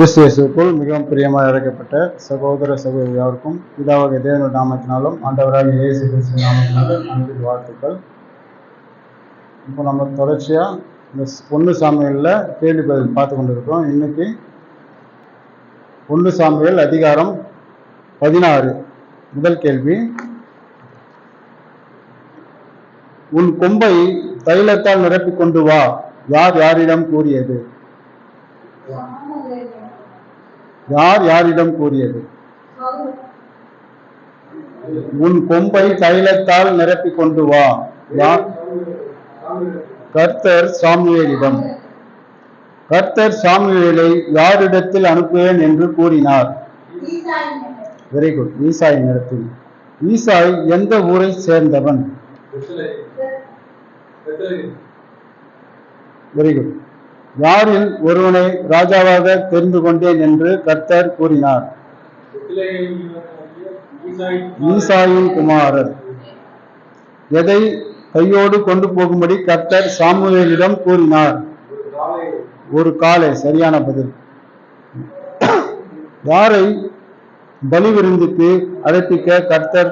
கிறிஸ்துவுக்குள் மிகவும் பிரியமாக அழைக்கப்பட்ட சகோதர சகோதரி யாருக்கும் பிதாவாகிய தேவனுடைய நாமத்தினாலும் ஆண்டவராக இயேசு கிறிஸ்து நாமத்தினாலும் அன்பின் வாழ்த்துக்கள். இப்போ நம்ம தொடர்ச்சியாக இந்த ஒன்று சாமியல்ல கேள்வி பதில் பார்த்து கொண்டிருக்கிறோம். இன்னைக்கு ஒன்று சாமியல் அதிகாரம் பதினாறு முதல் கேள்வி. உன் கொம்பை தைலத்தால் நிரப்பிக் கொண்டு வா. யார் யாரிடம் கூறியது? யார் யாரிடம் கூறியது? உன் கொம்பை தைலத்தால் நிரப்பிக் கொண்டு வா. யார் கர்த்தர் சாமுவேலிடம். கர்த்தர் சாமுவேலை யாரிடத்தில் அனுப்புவேன் என்று கூறினார். வெரி குட் ஈசாய் நிறத்தில் ஈசாய் எந்த ஊரை சேர்ந்தவன்? வெரி குட் யாரில் ஒருவனை ராஜாவாக தெரிந்து கொண்டேன் என்று கர்த்தர் கூறினார். ஈசாயின் குமாரர். எதை கையோடு கொண்டு போகும்படி கர்த்தர் சாமுவேலிடம் கூறினார். ஒரு காலை சரியான பதில். யாரை பலி விருந்துக்கு அழைப்பிக்க கர்த்தர்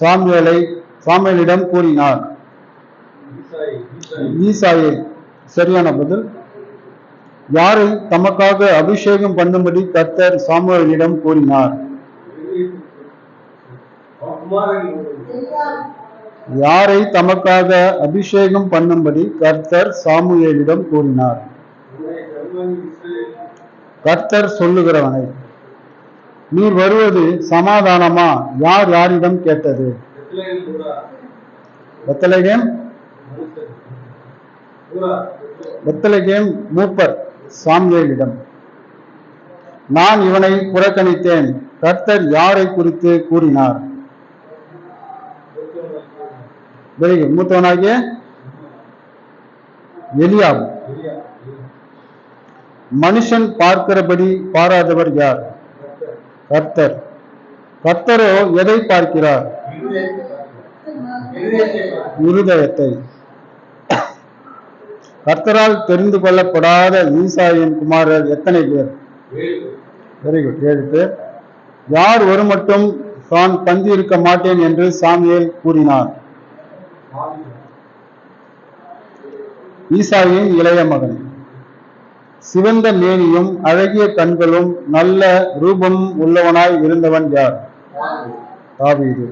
சாமுவேலை சாமுவேலிடம் கூறினார். ஈசாயை சரியான பதில். யாரை தமக்காக அபிஷேகம் பண்ணும்படி கர்த்தர் சாமுவேலிடம் கூறினார்? யாரை தமக்காக அபிஷேகம் பண்ணும்படி கர்த்தர் சாமுவேலிடம் கூறினார்? கர்த்தர் சொல்லுகிறவனை நீர் வருவது சமாதானமா? யார் யாரிடம் கேட்டது? வெத்தலகேம் வெத்தலகேம் மூப்பர். சாமுவேலிடம் நான் இவனை புறக்கணித்தேன். கர்த்தர் யாரை குறித்து கூறினார்? வெரி குட் மூத்தவனாகிய எலியாப் மனுஷன் பார்க்கிறபடி பாராதவர் யார்? கர்த்தர். கர்த்தரோ எதை பார்க்கிறார். இருதயத்தை. கர்த்தரால் தெரிந்து கொள்ளப்படாத ஈசாயின் குமாரர் எத்தனை பேர்? வெரி குட் ஏழு பேர். யார் ஒரு மட்டும் தான் பந்தி இருக்க மாட்டேன் என்று சாமியேல் கூறினார். ஈசாயின் இளைய மகன். சிவந்த மேனியும் அழகிய கண்களும் நல்ல ரூபமும் உள்ளவனாய் இருந்தவன் யார்? தாவீது.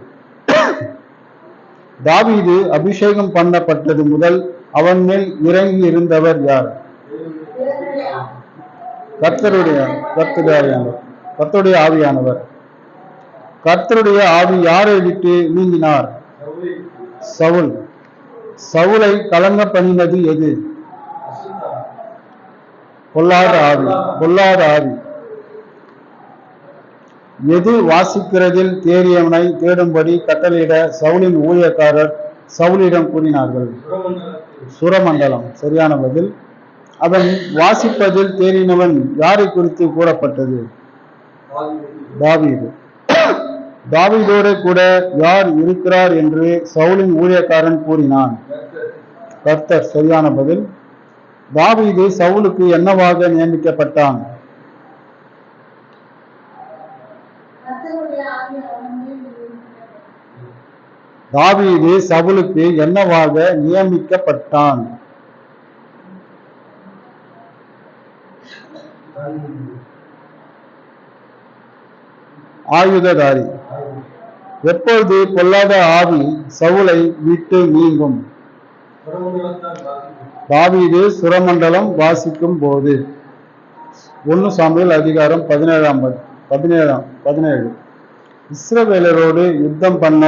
தாவீது அபிஷேகம் பண்ணப்பட்டது முதல் அவன் மேல் இறங்கி இருந்தவர் யார்? கர்த்தருடைய கர்த்தருடைய ஆவியானவர். கர்த்தருடைய ஆவியானவர். கர்த்தருடைய ஆவி யாரை விட்டு நீங்கினார்? சவுல். சவுலை கலங்க பண்ணினது எது? பொல்லாத ஆவி பொல்லாத ஆவி. எது வாசிக்கிறதில் தேறியவனை தேடும்படி கட்டளையிட சவுலின் ஊழியக்காரர் சவுலிடம் கூறினார்கள். சுரமண்டலம். சரியான பதில். அவன் வாசிப்பதில் தேறினவன் யாரை குறித்து கூறப்பட்டது? தாவீது. தாவீதோடு கூட யார் இருக்கிறார் என்று சவுலின் ஊழியக்காரன் கூறினான். கர்த்தர் சரியான பதில். தாவீது சவுலுக்கு என்னவாக நியமிக்கப்பட்டான்? தாவீது சவுலுக்கு என்னவாக நியமிக்கப்பட்டான்? ஆயுததாரி. எப்பொழுது பொல்லாத ஆவி சவுலை விட்டு நீங்கும்? தாவீது சுரமண்டலம் வாசிக்கும் போது. ஒன்னு சாமியில் அதிகாரம் பதினேழாம் பதினேழாம் பதினேழு. இஸ்ரவேலரோடு யுத்தம் பண்ண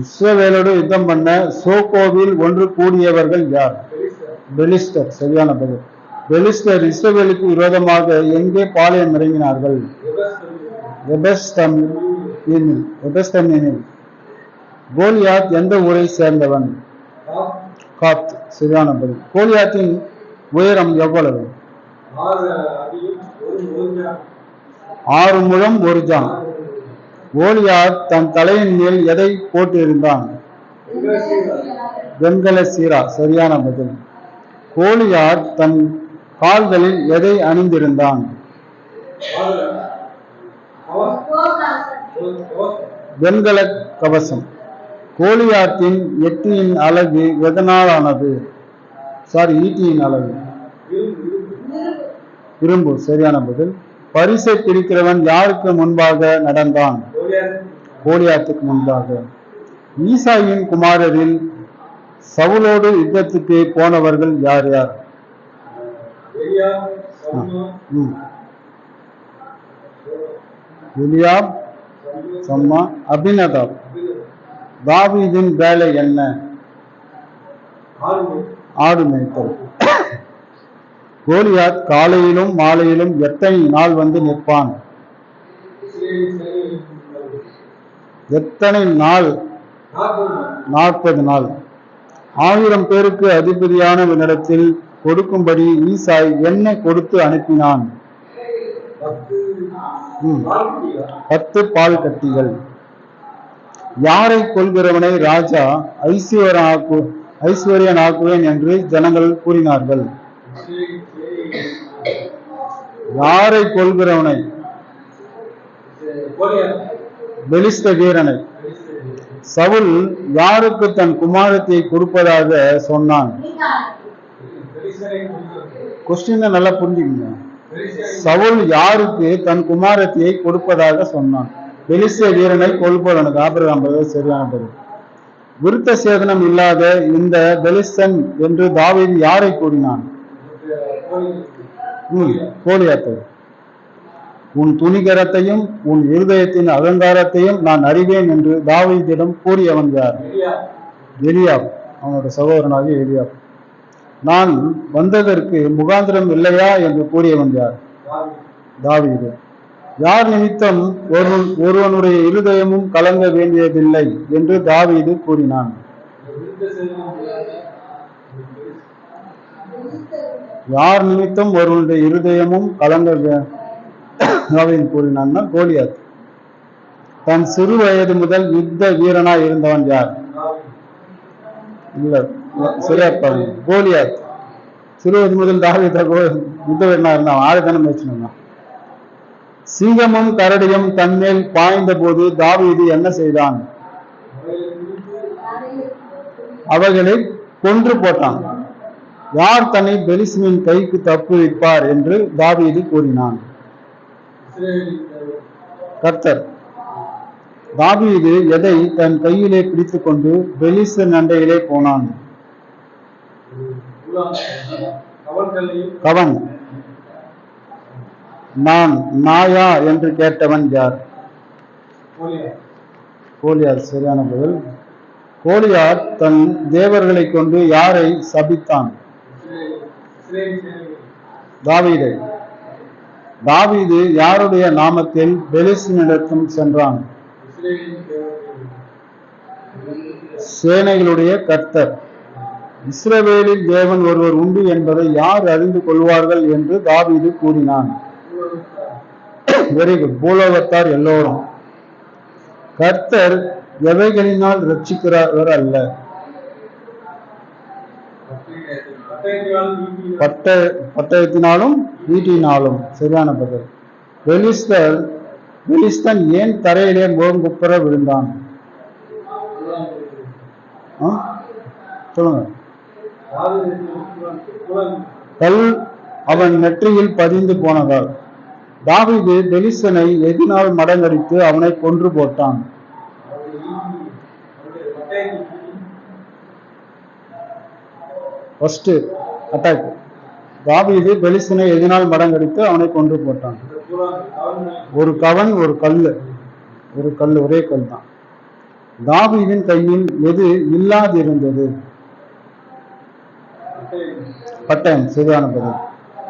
இஸ்ரவேலோடு யுத்தம் பண்ண சோகோவில் ஒன்று கூடியவர்கள் யார்? பெலிஸ்டர். சரியான பதில். பெலிஸ்டர் இஸ்ரவேலுக்கு விரோதமாக எங்கே பாளையம் இறங்கினார்கள்? கோலியாத் எந்த ஊரை சேர்ந்தவன்? காத். சரியான பதில். கோலியாத்தின் உயரம் எவ்வளவு? ஆறு முழம் ஒரு ஜான் ஓலியார் தன் தலையின் மேல் எதை போட்டிருந்தான்? வெண்கல சீரா சரியான பதில். கோலியார் தன் கால்களில் எதை அணிந்திருந்தான்? வெண்கல கவசம். கோலியாத்தின் எட்டியின் அழகு எதனாலானது? சாரி ஈட்டியின் அழகு. இரும்பு. சரியான பதில். பரிசை பிரிக்கிறவன் யாருக்கு முன்பாக நடந்தான்? கோலியாத்துக்கு முன்பாக. ஈசாயின் குமாரரில் சவுலோடு யுத்தத்துக்கு போனவர்கள் யார் யார். எலியாப் சம்மா அபினதாப். தாவீதின் வேலை என்ன? ஆடு மேய்த்தல். கோலியாத் காலையிலும் மாலையிலும் எத்தனை நாள் வந்து நிற்பான்? எத்தனை நாள்? நாற்பது நாள். ஆயிரம் பேருக்கு அதிபதியான அதிபதியானவனிடத்தில் கொடுக்கும்படி ஈசாய் என்ன கொடுத்து அனுப்பினான். பத்து பால் கட்டிகள். யாரை கொள்கிறவனை ராஜா ஐஸ்வர்யனாக்கு ஐஸ்வர்யனாக்குவேன் என்று ஜனங்கள் கூறினார்கள். யாரை கொள்கிறவனை பெலிஸ்த வீரனை. சவுல் யாருக்கு தன் குமாரத்தை கொடுப்பதாக சொன்னான்? கொஸ்டின் நல்லா புரிஞ்சுக்கங்க. சவுல் யாருக்கு தன் குமாரத்தியை கொடுப்பதாக சொன்னான்? பெலிஸ்த வீரனை கொள்பவனுக்கு ஆபிரகாம் பதில் சரியான பதில் விருத்த சேதனம் இல்லாத இந்த பெலிஸ்தன் என்று தாவீது யாரை கூறினான்? கோலியாத்தை உன் துணிகரத்தையும் உன் இருதயத்தின் அலங்காரத்தையும் நான் அறிவேன் என்று தாவீதிடம் கூறியவன் யார்? எலியா அவனோட சகோதரனாகிய எலியா நான் வந்ததற்கு முகாந்திரம் இல்லையா என்று கூறியவன் யார்? தாவீது. யார் நிமித்தம் ஒரு ஒருவனுடைய இருதயமும் கலங்க வேண்டியதில்லை என்று தாவீது கூறினான். யார் நிமித்தம் ஒருவனுடைய இருதயமும் கலங்க கூறினான்னா கோலியாத். தன் சிறு வயது முதல் யுத்த வீரனா இருந்தவன் யார்? இல்ல சரியா கோலியாத். சிறு வயது முதல் யுத்த வீரனா இருந்தான் ஆயுதனம் வச்சுருந்தான் சிங்கமும் கரடியும் தன்மேல் பாய்ந்த போது தாவீது என்ன செய்தான்? அவர்களை கொன்று போட்டான். யார் தன்னை பெலிஸ்மின் கைக்கு தப்புவிப்பார் என்று தாவீது கூறினான். கர்த்தர் தாவீது எதை தன் கையிலே பிடித்துக் கொண்டு நண்டையிலே போனான்? கவன். நான் நாயா என்று கேட்டவன் யார்? கோலியார். சரியான பதில். கோலியார் தன் தேவர்களை கொண்டு யாரை சபித்தான்? தாவீதை. தாவீது யாருடைய நாமத்தில் பெலிஸ்தீனிடத்தும் சென்றான்? சேனைகளுடைய கர்த்தர். இஸ்ரவேலில் தேவன் ஒருவர் உண்டு என்பதை யார் அறிந்து கொள்வார்கள் என்று தாவீது கூறினான். வெரி குட் பூலோகத்தார் எல்லோரும். கர்த்தர் எவைகளினால் ரட்சிக்கிறவர் அல்ல? பட்ட பட்டயத்தினாலும் வீட்டினாலும் சரியான பதில். பெலிஸ்தர் பெலிஸ்தன் ஏன் தரையிலே முகங்குப்புற விழுந்தான்? சொல்லுங்க. கல் அவன் நெற்றியில் பதிந்து போனதால். தாவிது பெலிஸ்தனை எதினால் மடங்கடித்து அவனை கொன்று போட்டான். ஃபர்ஸ்ட் அட்டாக் தாவீது பெலிஸ்தனை எதினால் மடங்கடித்து அவனை கொன்று போட்டான். ஒரு கவன் ஒரு கல் ஒரு கல் ஒரே கல் தான் தாவீதின் கையில் எது இல்லாதிருந்தது. பட்டயம் சரியான பதில்.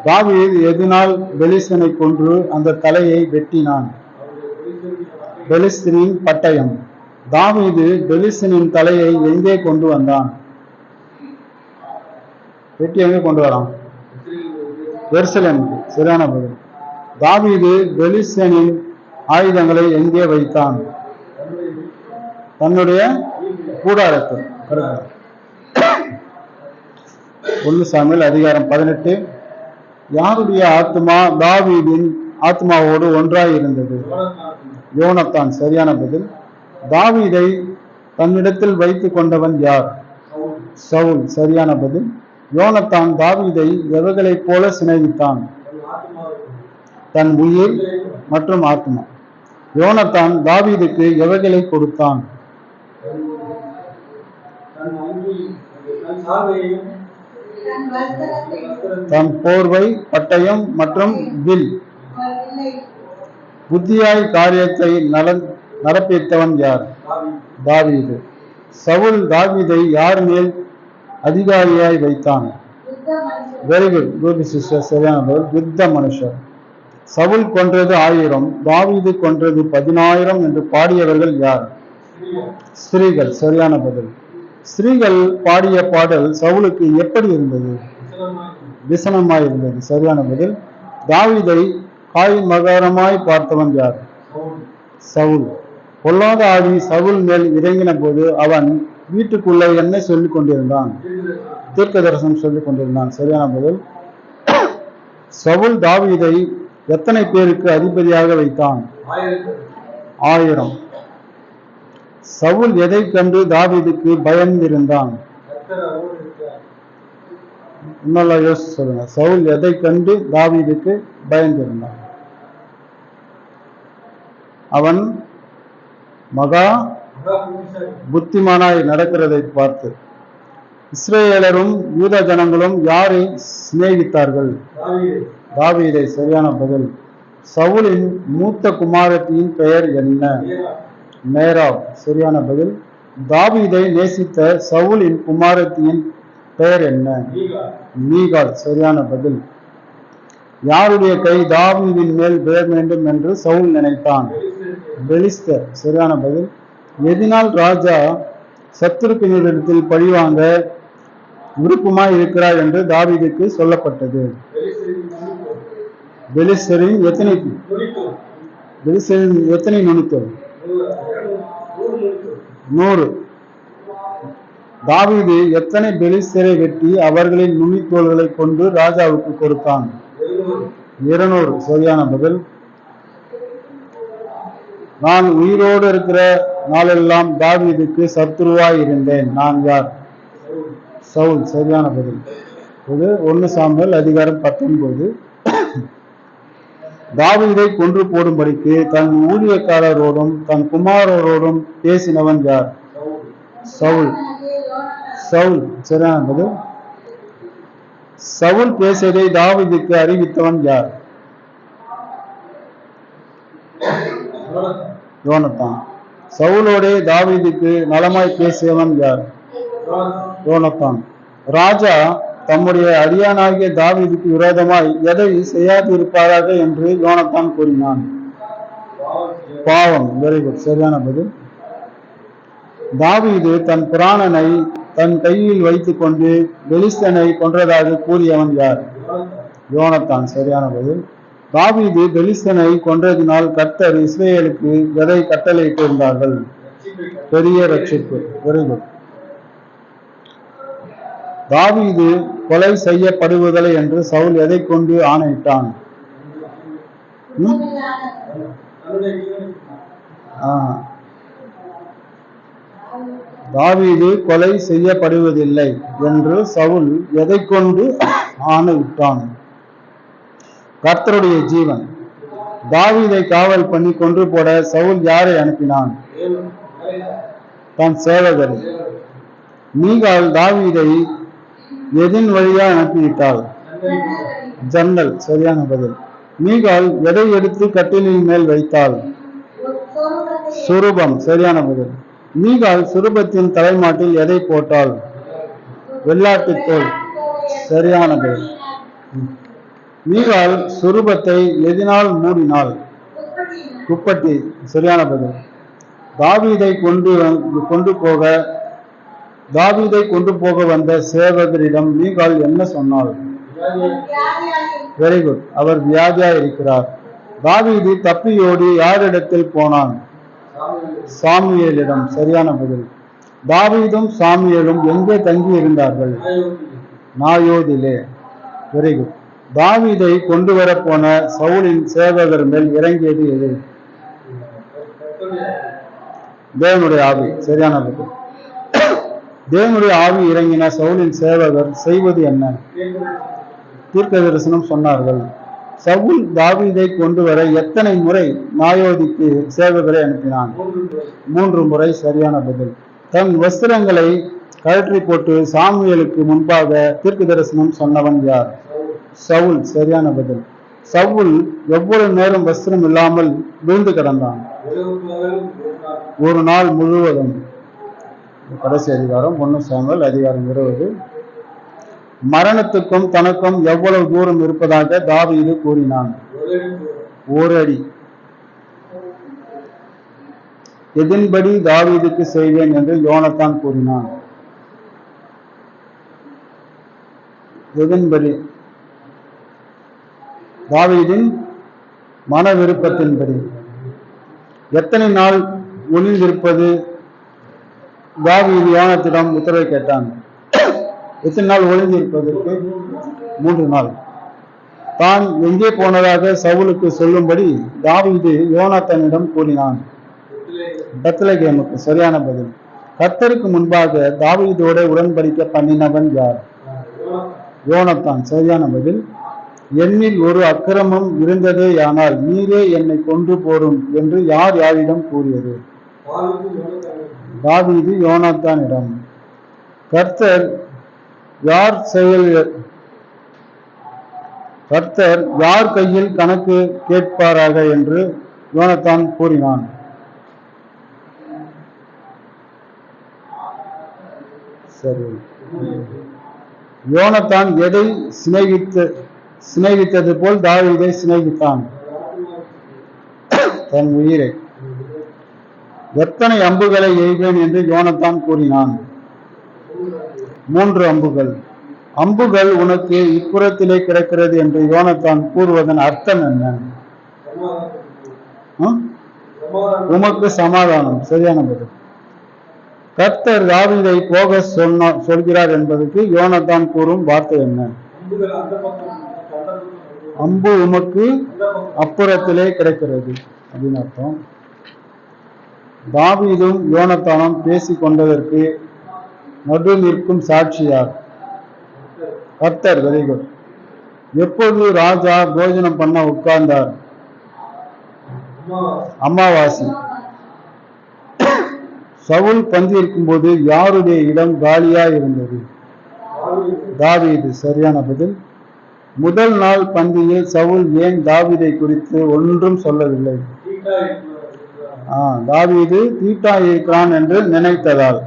தாவீது எதினால் பெலிஸ்தனை கொன்று அந்த தலையை வெட்டினான். பெலிஸ்தனின் பட்டயம். தாவீது பெலிஸ்தனின் தலையை எங்கே கொண்டு வந்தான்? வெட்டி எங்கே கொண்டு வரான்? எருசலேமுக்கு சரியான பதில் தாவீது பெலிஸ்தனின் ஆயுதங்களை எங்கே வைத்தான்? தன்னுடைய கூடாரத்தில். correct. ஒன்று சாமியில் அதிகாரம் பதினெட்டு. யாருடைய ஆத்மா தாவீதின் ஆத்மாவோடு ஒன்றாய் இருந்தது யோனத்தான். சரியான பதில். தாவீதை தன்னிடத்தில் வைத்துக் கொண்டவன் யார்? சவுல். சரியான பதில். யோனத்தான் தாவீதை எவர்களைப் போல சிநேகித்தான்? தன் உயிர் மற்றும் ஆத்மா. யோனத்தான் தாவீதுக்கு எவைகளை கொடுத்தான்? தன் போர்வை பட்டயம் மற்றும் வில். புத்தியாய் காரியத்தை நடப்பித்தவன் யார்? தாவீது. சவுல் தாவீதை யார் மேல் அதிகாரியாய் வைத்தான் வெரி குட் குட் சிஸ்டர் சரியான பதில் யுத்த மனுஷர். சவுல் கொன்றது ஆயிரம். தாவீது கொன்றது பதினாயிரம் என்று பாடியவர்கள் யார்? ஸ்திரீகள் சரியான பதில். ஸ்திரீகள் பாடிய பாடல் சவுலுக்கு எப்படி இருந்தது? விசனமாய் இருந்தது சரியான பதில். தாவிதை காய் மகாரமாய் பார்த்தவன் யார்? சவுல். பொல்லாத ஆவி சவுல் மேல் இறங்கின போது அவன் வீட்டுக்குள்ளே என்ன சொல்லிக் கொண்டிருந்தான். தீர்க்க தரிசனம் சொல்லிக் கொண்டிருந்தான். சரியான பதில். சவுல் தாவீதை எத்தனை பேருக்கு அதிபதியாக வைத்தான்? ஆயிரம். சவுல் எதை கண்டு தாவீதுக்கு பயந்திருந்தான்? இன்னொல்லாம் யோசிச்சு சொல்லுங்க. சவுல் எதை கண்டு தாவீதுக்கு பயந்திருந்தான்? அவன் மகா புத்திமானாய் நடக்கிறதை பார்த்து. இஸ்ரேலரும் யூத ஜனங்களும் யாரை சிநேகித்தார்கள்? தாவீதை. சரியான பதில். சவுலின் மூத்த குமாரத்தியின் பெயர் என்ன? மேராப். சரியான பதில். தாவீதை நேசித்த சவுலின் குமாரத்தியின் பெயர் என்ன? மீகால் சரியான பதில். யாருடைய கை தாவீதின் மேல் விழ வேண்டும் என்று சவுல் நினைத்தான்? பெலிஸ்தர். சரியான பதில். எதினால் ராஜா சத்துருக்கினிடத்தில் பழிவாங்க விருப்பமாய் இருக்கிறார் என்று தாவிதுக்கு சொல்லப்பட்டது. பெலிஸ்தரின் எத்தனை பெலிஸ்தரின் எத்தனை நுணுக்கள் நூறு. தாவீது எத்தனை பெலிஸ்தரை வெட்டி அவர்களின் நுனித்தோள்களை கொண்டு ராஜாவுக்கு கொடுத்தான்? இருநூறு. சரியான பதில். நான் உயிரோடு இருக்கிற நாளெல்லாம் தாவீதுக்கு சத்துருவாய் இருந்தேன் நான் யார்? சவுல். சரியான பதில். இது ஒன்று சாம்பல் அதிகாரம் பத்தொன்பது. தாவீதை கொன்று போடும்படிக்கு தன் ஊழியக்காரரோடும் தன் குமாரரோடும் பேசினவன் யார்? சவுல். சவுல். சரியான பதில். சவுல் பேசியதை தாவீதுக்கு அறிவித்தவன் யார்? யோனத்தான். சவுலோடே தாவீதுக்கு நலமாய் பேசியவன் யார்? யோனத்தான். ராஜா தம்முடைய அடியானாகிய தாவீதுக்கு விரோதமாய் எதை செய்யாதிருப்பாராக என்று யோனத்தான் கூறினான். பாவம். வெரி குட் சரியான பதில். தாவீது தன் புராணனை தன் கையில் வைத்துக்கொண்டு பெலிஸ்தனை கொன்றதாக கூறியவன் யார்? யோனத்தான். சரியான பதில். தாவீது பெலிஸ்தனை கொன்றதினால் கர்த்தர் இஸ்ரேலுக்கு எதை கட்டளையிட்டிருந்தார்கள். பெரிய ரட்சிப்பு வெரி குட் தாவீது கொலை செய்யப்படுவதில்லை என்று சவுல் எதை கொண்டு ஆணையிட்டான்? தாவீது கொலை செய்யப்படுவதில்லை என்று சவுல் எதை கொண்டு ஆணையிட்டான்? கர்த்தருடைய ஜீவன். தாவீதை காவல் பண்ணி கொன்று போட சவுல் யாரை அனுப்பினான்? தன் சேவகரை. மீகால் தாவீதை எதின் வழியா அனுப்பிவிட்டாள்? ஜன்னல். சரியான பதில். மீகால் எதை எடுத்து கட்டிலின் மேல் வைத்தாள். சுரூபம். சரியான பதில். மீகால் சுரூபத்தின் தலைமாட்டில் எதை போட்டாள். வெள்ளாட்டு தோல். சரியான பதில். மீகால் சுரூபத்தை எதினால் மூடினாள் குப்பட்டி சரியான பதில். தாவீதை கொண்டு கொண்டு போக தாவீதை கொண்டு போக வந்த சேவகரிடம் மீகால் என்ன சொன்னாள்? வெரி குட் அவர் வியாதியா இருக்கிறார். தாவீது தப்பியோடி யாரிடத்தில் போனான்? சாமியலிடம் சரியான பதில். தாவீதும் சாமியலும் எங்கே தங்கி இருந்தார்கள் நாயோதிலே. வெரி குட் தாவிதை கொண்டு வரப்போன சவுலின் சேவகர் மேல் இறங்கியது எது? தேவனுடைய ஆவி சரியான பதில் தேவனுடைய ஆவி இறங்கின சவுலின் சேவகர் செய்வது என்ன? தீர்க்க தரிசனம் சொன்னார்கள் சவுல் தாவிதை கொண்டு வர எத்தனை முறை நாயோதிக்கு சேவகரை அனுப்பினான்? மூன்று முறை சரியான பதில். தன் வஸ்திரங்களை கழற்றி போட்டு சாமியலுக்கு முன்பாக தீர்க்க தரிசனம் சொன்னவன் யார்? சவுல் சரியான பதில். சவுல் எவ்வளவு நேரம் வஸ்திரம் இல்லாமல் விழுந்து கிடந்தான். ஒரு நாள் முழுவதும் கடைசி அதிகாரம் ஒன்று சாமல் அதிகாரம் இருபது. மரணத்துக்கும் தனக்கும் எவ்வளவு தூரம் இருப்பதாக தாவீது கூறினான். ஒரு அடி. எதின்படி தாவீதுக்கு செய்வேன் என்று யோனத்தான் கூறினான். எதின்படி தாவீதின் மன விருப்பத்தின்படி. எத்தனை நாள் ஒளிந்திருப்பது தாவீது யோனத்திடம் உத்தரவை கேட்டான். எத்தனை நாள் ஒளிந்திருப்பதற்கு மூன்று நாள். தான் எங்கே போனதாக சவுலுக்கு சொல்லும்படி தாவீது யோனாத்தனிடம் கூறினான். பெத்லகேமுக்கு சரியான பதில். கர்த்தருக்கு முன்பாக தாவீதோட உடன்படிக்கை பண்ணினவன் யார்? யோனத்தான். சரியான பதில். என்னில் ஒரு அக்கிரமம் இருந்ததேயானால் நீரே என்னை கொன்று போடும் என்று யார் யாரிடம் கூறியது? தாவீது யோனாத்தானிடம் கர்த்தர் யார் செயல் கர்த்தர் யார் கையில் கணக்கு கேட்பாராக? என்று யோனத்தான் கூறினான். சரி. யோனத்தான் எதை சிநேகித்து சிநேகித்தது போல் தாவீதை சிநேகித்தான். தன் உயிரை. எத்தனை அம்புகளை எய்வேன் என்று யோனத்தான் கூறினான். மூன்று அம்புகள். அம்புகள் உனக்கு இப்புறத்திலே கிடக்கிறது என்று யோனத்தான் கூறுவதன் அர்த்தம் என்ன? உமக்கு சமாதானம். சரியான பதில். கர்த்தர் தாவிதை போக சொன்ன சொல்கிறார் என்பதற்கு யோனத்தான் கூறும் வார்த்தை என்ன? அம்பு உமக்கு அப்புறத்திலே கிடைக்கிறது. அப்படின்னு அர்த்தம். தாவீதும் யோனத்தானும் பேசிக் கொண்டதற்கு நடு நிற்கும் சாட்சியார். கர்த்தர் வெரி குட் எப்போது ராஜா போஜனம் பண்ண உட்கார்ந்தார்? அமாவாசை. சவுல் பந்திருக்கும் போது யாருடைய இடம் காலியா இருந்தது? தாவீது. சரியான பதில். முதல் நாள் பந்தியில் சவுல் ஏன் தாவிதை குறித்து ஒன்றும் சொல்லவில்லை? ஆ, தாவீது தீட்டா இருக்கிறான் என்று நினைத்ததால்.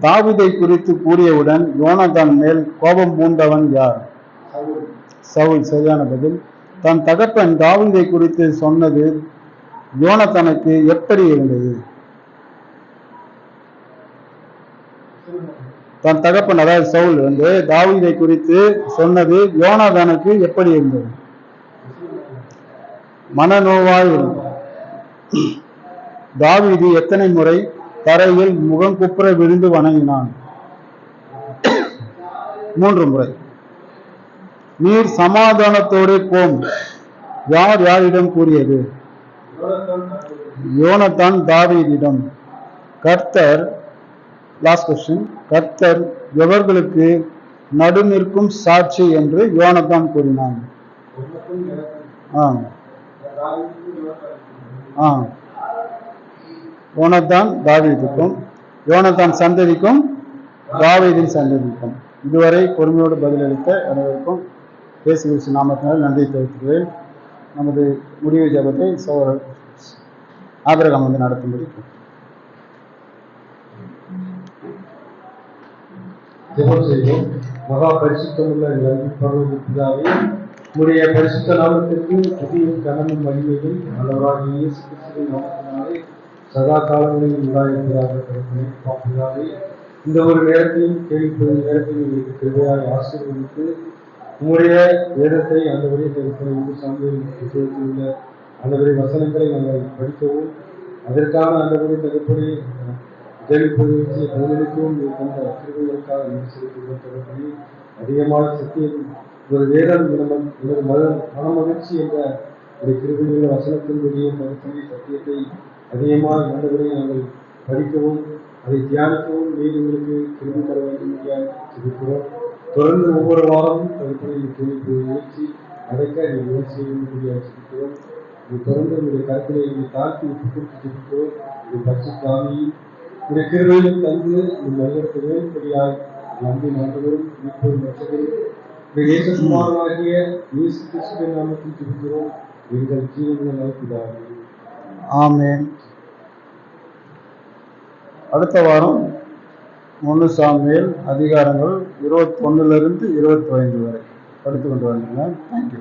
தாவிதை குறித்து கூறியவுடன் யோனதான் மேல் கோபம் பூண்டவன் யார்? சவுல். சரியான பதில். தன் தகப்பன் தாவிதை குறித்து சொன்னது யோனத்தனுக்கு எப்படி இருந்தது? தன் தகப்பன் அதாவது சவுல் வந்து தாவீதை குறித்து சொன்னது யோனாதானுக்கு எப்படி இருந்தது? மனநோவாய் இருந்தது. தாவீது எத்தனை முறை தரையில் முகம் குப்புற விழுந்து வணங்கினான்? மூன்று முறை. நீர் சமாதானத்தோடு போம். யார் யாரிடம் கூறியது? யோனத்தான் தாவீதிடம். கர்த்தர் லாஸ்ட் கொஸ்டின் கர்த்தர் எவர்களுக்கு நடு நிற்கும் சாட்சி என்று யோனத்தான் கூறினான். ஆ. ஆ. யோனத்தான் தாவீதுக்கும் யோனத்தான் சந்ததிக்கும் தாவீதின் சந்ததிக்கும். இதுவரை பொறுமையோடு பதிலளித்த அனைவருக்கும் பேசி கிறிஸ்து நாமத்தினால் நன்றி தெரிவித்துக்கிறேன் நமது முடிவு ஜபத்தை சோழர் ஆபிரகாம் வந்து நடத்தும்படி கேட்டுக்கிறேன். ஜெபம் செய்வோம் மகா பரிசுத்தமுள்ள எங்கள் அன்பு பரிசுத்த நாமத்திற்கு புதிய கனமும் வலிமையும் நல்லவராக இயேசு கிறிஸ்துவின் நாமத்தினாலே சதா காலங்களில் உண்டாயிருப்பதாக கருத்தினை பாப்புகிறாவே இந்த ஒரு நேரத்தையும் கேள்விப்படும் நேரத்தையும் உங்களுக்கு கிருபையாய் ஆசீர்வதித்து உங்களுடைய வேதத்தை அந்த வழியை தடுக்கிற இந்து சாமியில் உள்ள அந்த வழி வசனங்களை நாங்கள் படிக்கவும் அதற்கான அந்த வழி தகுப்படி ஜெயிப்பதற்கு பதிலளிக்கவும் நீ தந்த கிருபைகளுக்காக நன்றி அதிகமான சத்தியம் ஒரு வேதம் எனது எனது மத மனமகிழ்ச்சி என்ற ஒரு கிருபையுள்ள வசனத்தின்படியே தகப்பனே சத்தியத்தை அதிகமாக ஆண்டவரை நாங்கள் படிக்கவும் அதை தியானிக்கவும் நீர் திரும்பி தர வேண்டும் என்று செலுத்துகிறோம் தொடர்ந்து ஒவ்வொரு வாரமும் தகப்பனை கேள்வி முயற்சி அடைக்க நீங்கள் உதவி செய்ய முடியாது தொடர்ந்து உங்களுடைய கருத்திலே நீ தாழ்த்தி விட்டு கொடுத்து செலுத்துகிறோம் பச்சை காமி உடைய கிருபையிலும் தந்து நீ வழிநடத்த வேண்டும்படியாய் நம்பி நண்பரும் இப்போது மற்றவரும் தேசகுமாரனாகிய இயேசு கிறிஸ்துவின் நாமத்தில் இருக்கிறோம் எங்கள் ஜீவன்களை பிதாவே அடுத்த வாரம் ஒன்று சாமியல் அதிகாரங்கள் இருபத்தொன்னுலேருந்து இருபத்தி ஐந்து வரை. படித்து கொண்டு வந்தீங்க தேங்க்யூ